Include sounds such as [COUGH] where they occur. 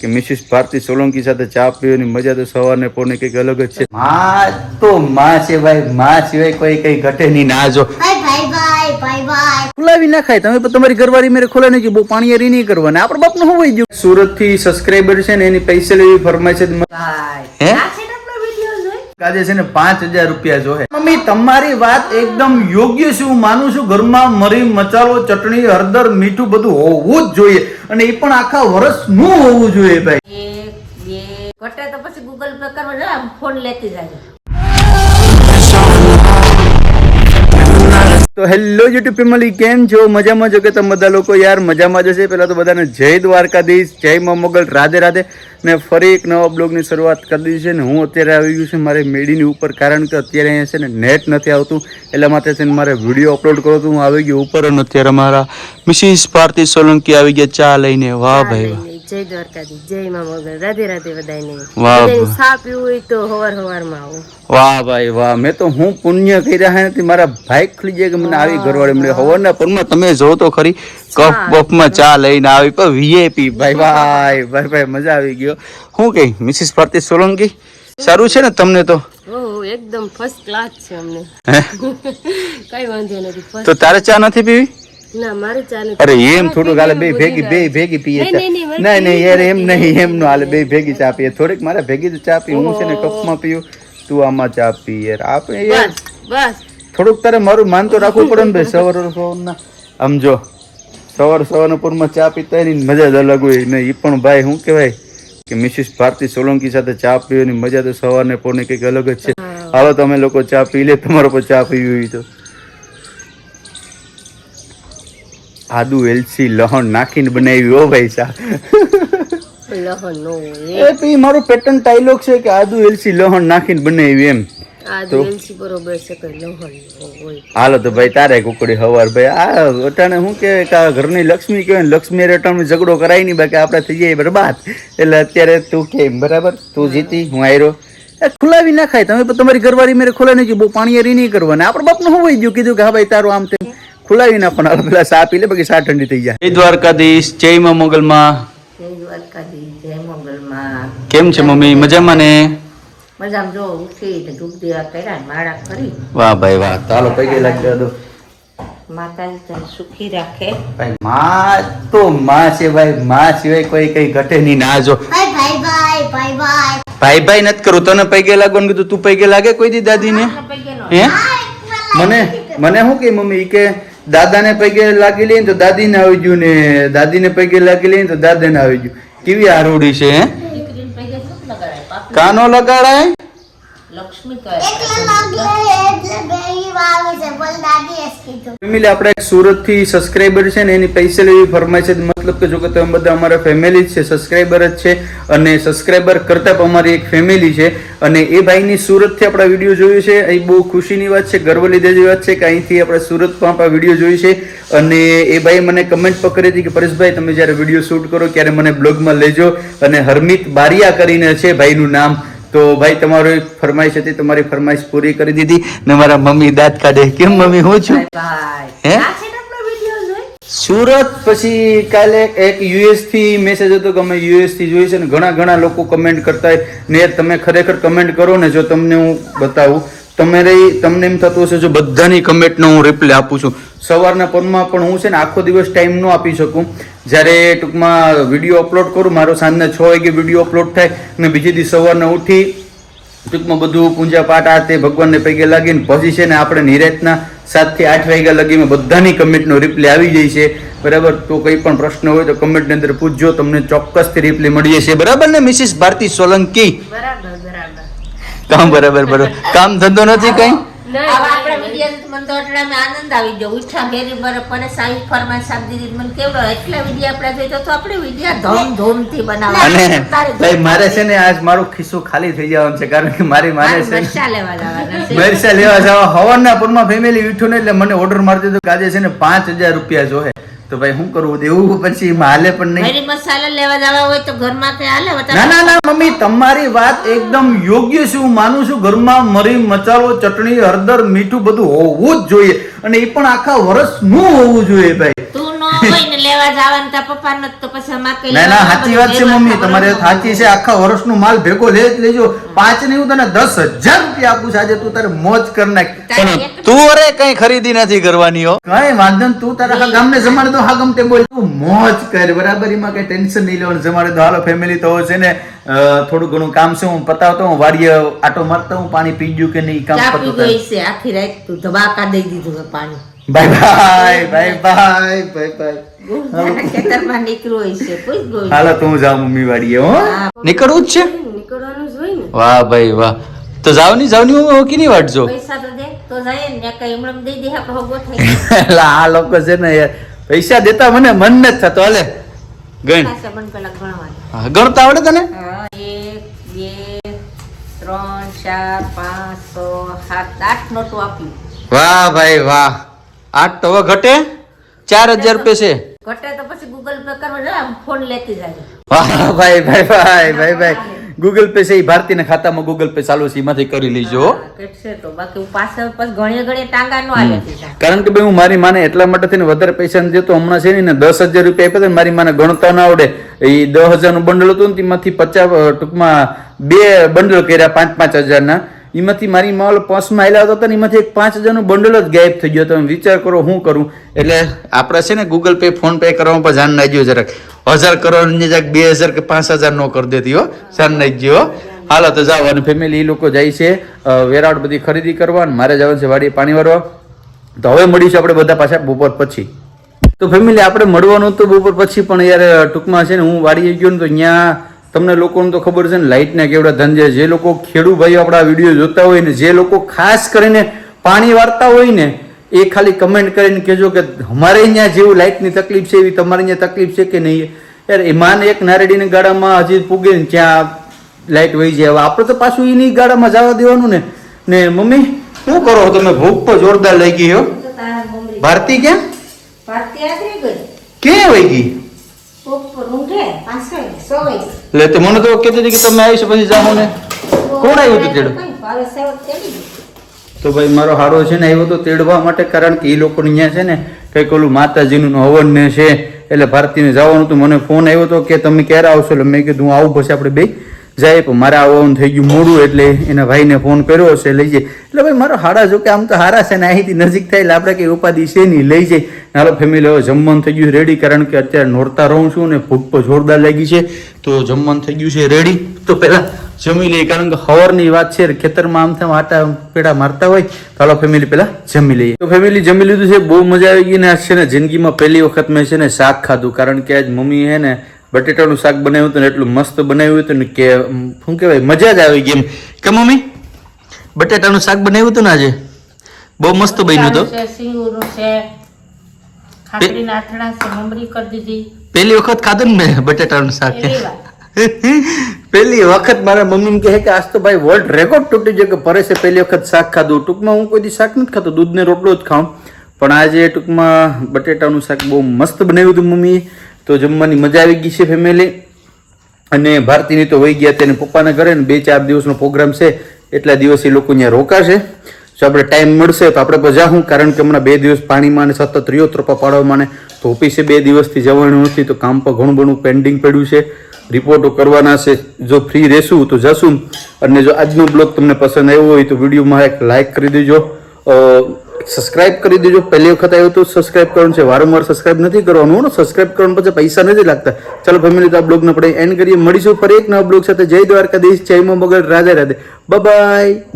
કે મિસિસ ભારતી સોલંકી સાથે ચા પીવાની મજા તો સવારને પોને કંઈક અલગ જ છે. માં તો માં છે ભાઈ માં સિવાય કોઈ કઈ ઘટે નહીં. ના જો. ખુલાવી ના ખાય તમે તમારી ઘરવાળી મેરે ખોલે નહીં બહુ પાણી પાણીયારી નહીં કરવાના. આપડે બાપનું હોય ગયું? સુરતથી સબસ્ક્રાઈબર છે ને એની પૈસા લેવી ફરમાય છે. હે? આજે છે ને પાંચ હજાર રૂપિયા જોહે. મમ્મી, તમારી વાત એકદમ યોગ્ય છે, હું માનું છું. ઘરમાં મરી મસાલો ચટણી, હળદર, મીઠું બધું હોવું જ જોઈએ. અને એ પણ આખા વર્ષનું હોવું જોઈએ ભાઈ. ઘટે તો પછી ગૂગલ પે કરવા આમ ફોન લેતી જાય. તો હેલો યુટ્યુબ ફેમિલી કેમ છો? મજામાં છો કે તમે બધા લોકો? યાર, મજામાં જશે પહેલા તો બધાને જય દ્વારકાધીશ, જય મા મોગલ, રાધે રાધે. ને ફરી એક નવા બ્લોગની શરૂઆત કરી દીધી છે ને હું અત્યારે આવી ગયું છું મારી મેડીની ઉપર, કારણ કે અત્યારે અહીંયા છે ને નેટ નથી આવતું. એટલા માટે છે ને મારે વીડિયો અપલોડ કરો તો હું આવી ગયો ઉપર અને અત્યારે મારા મિસિસ ભારતી સોલંકી આવી ગયા ચા લઈને. વાહ ભાઈ, વાહ. જય દ્વારકાજી જય મા મોગલ રાધે રાધે બધાને વાહ સા પીવું હોય તો હવાર હવારમાં આવો. વાહ ભાઈ વાહ. મેં તો હું પુણ્ય કર્યા હે નથી મારા ભાઈ ખુલી જાય કે મને આવી ઘરવાળી મળે. હવારના પરમાં તમે જો તો ખરી કપ બપમાં ચા લઈને આવી પણ વીઆઈપી ભાઈ ભાઈ ભાઈ ભાઈ મજા આવી ગયો. હું કઈ મિસિસ ભારતી સોલંકી? સારું છે ને તમને તો? એકદમ ફર્સ્ટ ક્લાસ છે અમને. [LAUGHS] કઈ વાંધો નથી તો તારે ચા નથી પીવી? ના મારે ચાલે અરે એમ થોડુંક હાલે બે ભેગી બે ભેગી પીએ ચા. નહીં, યાર એમ નહીં એમ નો હાલે બે ભેગી ચા પીએ. થોડીક મારે ભેગી ચા પી હું છે ને કપમાં પીવું. તું આમાં ચા પી યાર. આપણે યાર બસ બસ. થોડુંક તારે મારું માન તો રાખવું પડે ને ભાઈ સવાર સવારના. આમ જો સવાર સવારના પૂરમાં ચા પીતા એની મજા જ અલગ હોય. ને એ પણ ભાઈ શું કહેવાય? કે મિસિસ ભારતી સોલંકી સાથે ચા પીવાની મજા તો સવારને પોને કંઈક અલગ જ છે. હાલો તમે લોકો ચા પી લે તમારો પર ચા પીવી હોય તો. આદુ એલસી લહણ નાખીને બનાવી હો ભાઈ હોય એ. પી મારો પેટર્ન ડાયલોગ છે કે આદુ એલસી લહણ નાખીને બનાવી એમ. હાલો તો ભાઈ તારે કુકડી હવાર ભાઈ. આ અટાણે શું કે ઘરની લક્ષ્મી કહેવાય ને લક્ષ્મી અટાણે ઝઘડો કરાય નહીં બાકી આપણે થઈ જઈએ બરબાદ. એટલે અત્યારે તું કેમ બરાબર? તું જીતી હું આયરો. એ ખુલાવી ના ખાય. તમે પણ તમારી ઘરવાળી મેરે ખોલા નહીં બહુ પાણીયારી નહીં કરવાના. આપણે બાપનું શું હોય ગયું? કીધું કે હા ભાઈ તારું આમ તેમ. ખુલાવી નાખવાના પેલા સા પી લે બાકી સા ઠંડી થઈ જાય. જય દ્વારકાધીશ જય માં મોગલમાં. જય દ્વારકાધી જય મંગલમાં. કેમ છે મમ્મી? મજામાં ને? મજામાં. જો ઉઠી તો ધૂપ દીવા કર્યા માળા કરી. વાહ ભાઈ વાહ. ચાલો પૈકી લાગી દો માતાજી તને સુખી રાખે. ભાઈ માં તો માં છે ભાઈ માં સિવાય કોઈ કઈ ઘટે નહીં. ના જો. ભાઈ ભાઈ ભાઈ ભાઈ ભાઈ. ભાઈ ભાઈ નથી કરું. તને પૈકે ને કીધું તું પૈકે લાગે કોઈ દી દાદીને? હે મને મને શું કે મમ્મી? કે દાદાને પૈકે લાગી લઈએ તો દાદીને આવી ગયું ને દાદીને પૈકે લાગી લઈએ તો દાદાને આવી ગયું. કેવી આરોડી છે કાનો લગાડાય? આપણે એક સુરતથી સબસ્ક્રાઇબર છે ને એની પૈસા લેવી ફરમાય છે મતલબ કે જો કે તમે બધા અમારા ફેમિલી જ છે સબસ્ક્રાઇબર જ છે અને સબસ્ક્રાઇબર કરતા પણ અમારી એક ફેમિલી છે અને એ ભાઈની સુરતથી આપણા વીડિયો જોયું છે. એ બહુ ખુશીની વાત છે ગર્વ લીધે જેવી વાત છે કે અહીંથી આપણે સુરતમાં આપણા વીડિયો જોઈ છે અને એ ભાઈ મને કમેન્ટ પણ કરી હતી કે પરેશભાઈ તમે જ્યારે વીડિયો શૂટ કરો ત્યારે મને બ્લોગમાં લેજો. અને હરમિત બારિયા કરીને છે ભાઈનું નામ. તો ભાઈ તમારો એક ફરમાઈશ હતી તમારી ફરમાઈશ પૂરી કરી દીધી ને મારા મમ્મી દાંત કાઢે. કેમ મમ્મી હું છું? હે? આ છે ને આપણો વીડિયો જોઈ સુરત પછી કાલે એક યુએસથી મેસેજ હતો કે અમે યુએસથી જોઈ છે ને ઘણા ઘણા લોકો કમેન્ટ કરતા ને તમે ખરેખર કમેન્ટ કરો ને જો તમને હું બતાવું, તમારે તમને એમ થતું હશે જો બધાની કમેન્ટનો હું રિપ્લે આપું છું. સવારના પરમાં પણ હું છે ને આખો દિવસ ટાઈમ ન આપી શકું. જ્યારે ટૂંકમાં વીડિયો અપલોડ કરું, મારો સાંજના છ વાગે વીડિયો અપલોડ થાય અને બીજે દિવસ સવારના ઉઠી ટૂંકમાં બધું પૂજા પાઠ આ તે ભગવાનને પૈકે લાગીને પછી છે ને આપણે નિરેતના સાતથી આઠ વાગ્યા લગીમાં બધાની કમેન્ટનો રિપ્લાય આવી જાય છે. બરાબર? તો કંઈ પણ પ્રશ્ન હોય તો કમેન્ટની અંદર પૂછજો તમને ચોક્કસથી રિપ્લાય મળી જશે બરાબર ને મિસિસ ભારતી સોલંકી? બરાબર બરાબર. કામ બરાબર બરાબર. કામ ધંધો નથી કઈ? આપણા વીડિયો મને તો અટલામાં આનંદ આવી ગયો. ઉઠા ઘેરી બરફ મને સાઈ ફરમાઈ સાબ દીદી મને કેવડો એટલા વીડિયો આપણે જોઈતો તો આપણે વીડિયો ધૂમ ધૂમથી બનાવવા ભાઈ મારે છે ને આજ મારું ખિસ્સું ખાલી થઈ જવાનું છે કારણ કે મારી માને છે ને મરચા લેવા જવાના છે. મરચા લેવા જવા. હવાના પૂરમાં ફેમિલી ઉઠ્યું ને એટલે મને ઓર્ડર મારી દીધો કે આજે છે ને પાંચ હજાર રૂપિયા જોહે. તો ભાઈ શું કરવું દેવું પછી હાલે પણ નહીં. મસાલા લેવા જવા હોય તો ઘરમાં કે હાલે ના ના ના મમ્મી તમારી વાત એકદમ યોગ્ય છે હું માનું છું. ઘરમાં મરી મસાલો ચટણી હળદર મીઠું બધું હોવું જ જોઈએ. અને એ પણ આખા વર્ષનું હોવું જોઈએ ભાઈ. તું નો હોય ને લેવા જવાનું તા પપ્પા તો પછી અમારે કઈ ના ના સાચી વાત છે મમ્મી. તમારે સાચી છે આખા વર્ષનો માલ ભેગો લે જ લેજો. પાંચ ને હું તને દસ હજાર રૂપિયા આપું છું. આજે તું તારે મોજ કર નાખ. પણ તું અરે કઈ ખરીદી નથી કરવાની હો. કઈ વાંધો તું તારા આખા ગામને જમાડે તો હા ગમતે બોલ. તું મોજ કર બરાબર? એમાં કઈ ટેન્શન નહીં લેવાનું. જમાડે તો હાલો ફેમિલી તો છે ને થોડું ઘણું કામ છે હું પતાવતો હું વાડીએ આટો મારતો હું પાણી પી ગયું કે નહીં કામ પતું આખી રાત તું ધબાકા દઈ દીધું પાણી. Bye bye bye bye bye bye છે હાલો તો હું જાઉં મમ્મી વાડીએ હો. નીકળવું જ છે? નીકળવાનું જ ને. વાહ ભાઈ વાહ. તો જાવની જાવની હું કિની વાટજો પૈસા તો દે તો જાય ને કઈ હમણાં દઈ દે આપણે હોગો થઈ એટલે [LAUGHS] આ લોકો છે ને યાર પૈસા દેતા મને મન ન થતો હાલે. ગણ. ગણતા આવડે તને? હા, એક બે ત્રણ ચાર પાંચ છ સાત આઠ નોટો આપ્યું. વાહ ભાઈ વાહ. આઠ તો હવે ઘટે. ચાર હજાર રૂપિયા છે. ઘટે તો પછી ગૂગલ પે કરવા ફોન લેતી જાય ભાઈ ભાઈ ભાઈ ભાઈ ભાઈ. ગૂગલ પે છે એ ભારતીના ખાતામાં ગૂગલ પે ચાલુ છે એમાંથી કરી લેજો. કારણ કે ભાઈ હું મારી માને એટલા માટે થઈને વધારે પૈસા નથી દેતો હમણાં છે ને દસ હજાર રૂપિયા આપ્યા મારી માને ગણતા ના આવડે. એ દસ હજારનું બંડલ હતું ને તેમાંથી પચાસ ટૂંકમાં બે બંડલ કર્યા પાંચ પાંચ હજારના. એમાંથી મારી માલ પર્સમાં આવેલા હતા ને એમાંથી એક પાંચ હજારનું બંડલ જ ગાયબ થઈ ગયો તમે વિચાર કરો શું કરું? એટલે આપણે છે ને ગૂગલ પે ફોન પે કરવામાં પણ ધ્યાન નાખજો જરાક. હજાર કરોડની જરાક બે હજાર કે પાંચ હજાર નો કરી દેતી હો. ધ્યાન નાખજો. હાલો, તો જાઓ. અને ફેમિલી એ લોકો જાય છે વેરાવળ બધી ખરીદી કરવા અને મારે જવાનું છે વાડીએ પાણી વાળવા. તો હવે મળીશું આપણે બધા પાછા બપોર પછી. તો ફેમિલી આપણે મળવાનું તો બપોર પછી, પણ યાર, ટૂંકમાં છે ને હું વાડીએ ગયો ને તો અહીંયા તમને લોકોને તો ખબર છે ને લાઇટના કેવડા ધંધે જે લોકો ખેડૂ ભાઈઓ આપણા વીડિયો જોતા હોય ને જે લોકો ખાસ કરીને પાણી વાળતા હોય ને એ ખાલી કમેન્ટ કરીને કહેજો કે અમારે અહીંયા જેવું લાઇટની તકલીફ છે એવી તમારે અહીંયા તકલીફ છે કે નહીં? યાર એમાં એક નારેડીના ગાડામાં હજી પૂગે ને ત્યાં લાઇટ વહી જાય. હવે આપણે તો પાછું એની ગાડામાં જવા દેવાનું ને. ને મમ્મી શું કરો તમે? ભૂખ તો જોરદાર લઈ ગઈ હો ભારતી ક્યાં? ક્યાં વહી ગઈ? એટલે તે મને તો કહેતી હતી કે તમે આવીશ પછી જાઓ ને કોણ આવ્યું હતું તેડી. તો ભાઈ મારો હાડો છે ને આવ્યો તો તેડવા માટે કારણ કે એ લોકો અહીંયા છે ને કંઈક ઓલું માતાજીનું હવન ને છે એટલે ભારતીને જવાનું હતું મને ફોન આવ્યો હતો કે તમે ક્યારે આવશો એટલે મેં કીધું હું આવું પછી આપણે બે જાય પણ મારે આવવાનું થઈ ગયું મોડું એટલે એના ભાઈને ફોન કર્યો હશે લઈ જાય. એટલે ભાઈ, મારો હાડા જો કે આમ તો હારા છે ને, અહીંથી નજીક થાય એટલે આપણે કંઈ ઉપાધિ છે નહીં, લઈ જાય. હાલો ફેમિલી હવે જમવાનું થઈ ગયું રેડી કારણ કે અત્યારે નોરતા રહું છું ને ભૂખ પણ જોરદાર લાગી છે. તો જમવાનું થઈ ગયું છે રેડી તો પહેલાં જમી લઈએ કારણ કે હવરની વાત છે, ખેતરમાં આમ તેમ આટા પેડા મારતા હોય. તો હાલો ફેમિલી પહેલાં જમી લઈએ. તો ફેમિલી જમી લીધું છે, બહુ મજા આવી ગઈ ને આજ છે ને, જિંદગીમાં પહેલી વખત મેં છે ને શાક ખાધું. કારણ કે આજ મમ્મી હે ને બટેટાનું શાક બનાવ્યું હતું ને એટલું મસ્ત બનાવ્યું હતું ને કે શું કહેવાય મજા જ આવી ગઈ એમ. કે મમ્મી બટેટાનું શાક બનાવ્યું હતું ને આજે? બહુ મસ્ત બન્યું હતું. પહેલી વખત ખાધું ને મેં બટેટાનું શાક. પહેલી વખત મારા મમ્મી કહે કે આજ તો ભાઈ વર્લ્ડ રેકોર્ડ તૂટી ગયો કે પરેશે પહેલી વખત શાક ખાધું. ટૂંકમાં હું કોઈ દી શાક નથી ખાતો દૂધ ને રોટલો જ ખાઉં. પણ આજે ટૂંકમાં બટેટાનું શાક બહુ મસ્ત બનાવ્યું હતું મમ્મીએ તો જમવાની મજા આવી ગઈ છે ફેમિલી અને ભારતીની તો વહી ગયા તેને પપ્પાના ઘરે બે ચાર દિવસનો પ્રોગ્રામ છે. એટલા દિવસ એ લોકો અહીંયા રોકાશે. જો આપણે ટાઈમ મળશે તો આપણે પણ જાઉં કારણ કે હમણાં બે દિવસ પાણીમાં અને સતત રહ્યો ત્રોપા પાડવામાં તો ઓફિસે બે દિવસથી જવાનું નથી, તો કામ પર ઘણું ઘણું પેન્ડિંગ પડ્યું છે. રિપોર્ટો કરવાના છે. જો ફ્રી રહેશું તો જશું. અને જો આજનો બ્લોગ તમને પસંદ આવ્યો હોય તો વિડીયોમાં એક લાઈક કરી દેજો. સબસ્ક્રાઇબ કરી દેજો. પહેલી વખત આવ્યું તો સબસ્ક્રાઇબ કરવાનું છે. વારંવાર સબસ્ક્રાઇબ નથી કરવાનું સબસ્ક્રાઇબ કરવાનું પછી પૈસા નથી લાગતા. ચાલો ફેમિલી તો આ બ્લોગને આપણે એન્ડ કરીએ. મળીશું ફરી એક નવા બ્લોગ સાથે. જય દ્વારકાધીશ. જય મગર રાધે રાધે. બાય